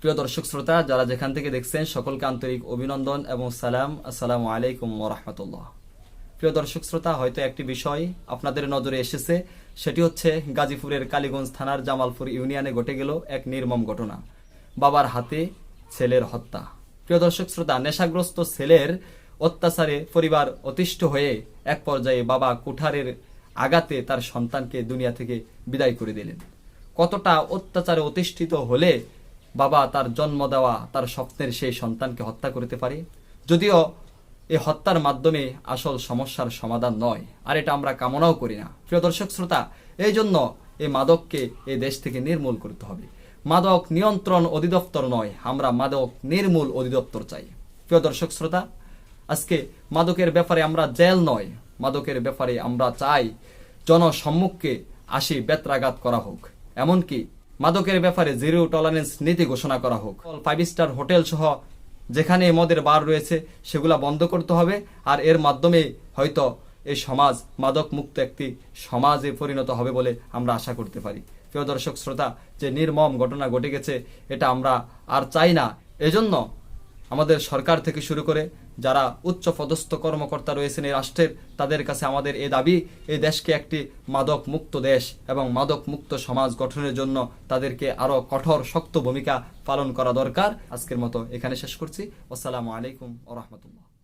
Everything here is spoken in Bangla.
প্রিয় দর্শক শ্রোতা, যারা যেখান থেকে দেখছেন, সকলকে আন্তরিক অভিনন্দন এবং সালাম। আসসালামু আলাইকুম ওরহমতুল্লাহ প্রিয় দর্শক শ্রোতা, হয়তো একটি বিষয় আপনাদের নজরে এসেছে। সেটি হচ্ছে গাজীপুরের কালীগঞ্জ থানার জামালপুর ইউনিয়নে ঘটে গেল এক নির্মম ঘটনা। বাবার হাতে ছেলের হত্যা। প্রিয় দর্শক শ্রোতা, নেশাগ্রস্ত ছেলের অত্যাচারে পরিবার অতিষ্ঠ হয়ে এক পর্যায়ে বাবা কুঠারের আঘাতে তার সন্তানকে দুনিয়া থেকে বিদায় করে দিলেন। কতটা অত্যাচারে অতিষ্ঠিত হলে বাবা তার জন্ম দেওয়া তার স্বপ্নের সেই সন্তানকে হত্যা করতে পারে। যদিও এই হত্যার মাধ্যমে আসল সমস্যার সমাধান নয়, আর এটা আমরা কামনাও করি না। প্রিয় দর্শক শ্রোতা, এই জন্য এই মাদককে এই দেশ থেকে নির্মূল করতে হবে। মাদক নিয়ন্ত্রণ অধিদপ্তর নয়, আমরা মাদক নির্মূল অধিদপ্তর চাই। প্রিয় দর্শক শ্রোতা, আজকে মাদকের ব্যাপারে আমরা জেল নয়, মাদকের ব্যাপারে আমরা চাই জনসম্মুখকে আসি বেত্রাঘাত করা হোক। এমনকি মাদকের ব্যাপারে জিরো টলারেন্স নীতি ঘোষণা করা হোক। ফাইভ স্টার হোটেল সহ যেখানে মদের বার রয়েছে, সেগুলা বন্ধ করতে হবে, আর এর মাধ্যমে হয়তো এই সমাজ মাদক মুক্ত একটি সমাজে পরিণত হবে বলে আমরা আশা করতে পারি। প্রিয় দর্শক, শ্রোতা, যে নির্মম ঘটনা ঘটে গেছে, এটা আমরা আর চাই না। এজন্য আমাদের সরকার থেকে শুরু করে যারা উচ্চ পদস্থ কর্মকর্তা রয়েছেন এই রাষ্ট্রের, তাদের কাছে আমাদের এ দাবি এই দেশকে একটি মাদক মুক্ত দেশ এবং মাদক মুক্ত সমাজ গঠনের জন্য তাদেরকে আরও কঠোর, শক্ত ভূমিকা পালন করা দরকার। আজকের মতো এখানে শেষ করছি। আসসালামু আলাইকুম ও রহমতুল্লাহ।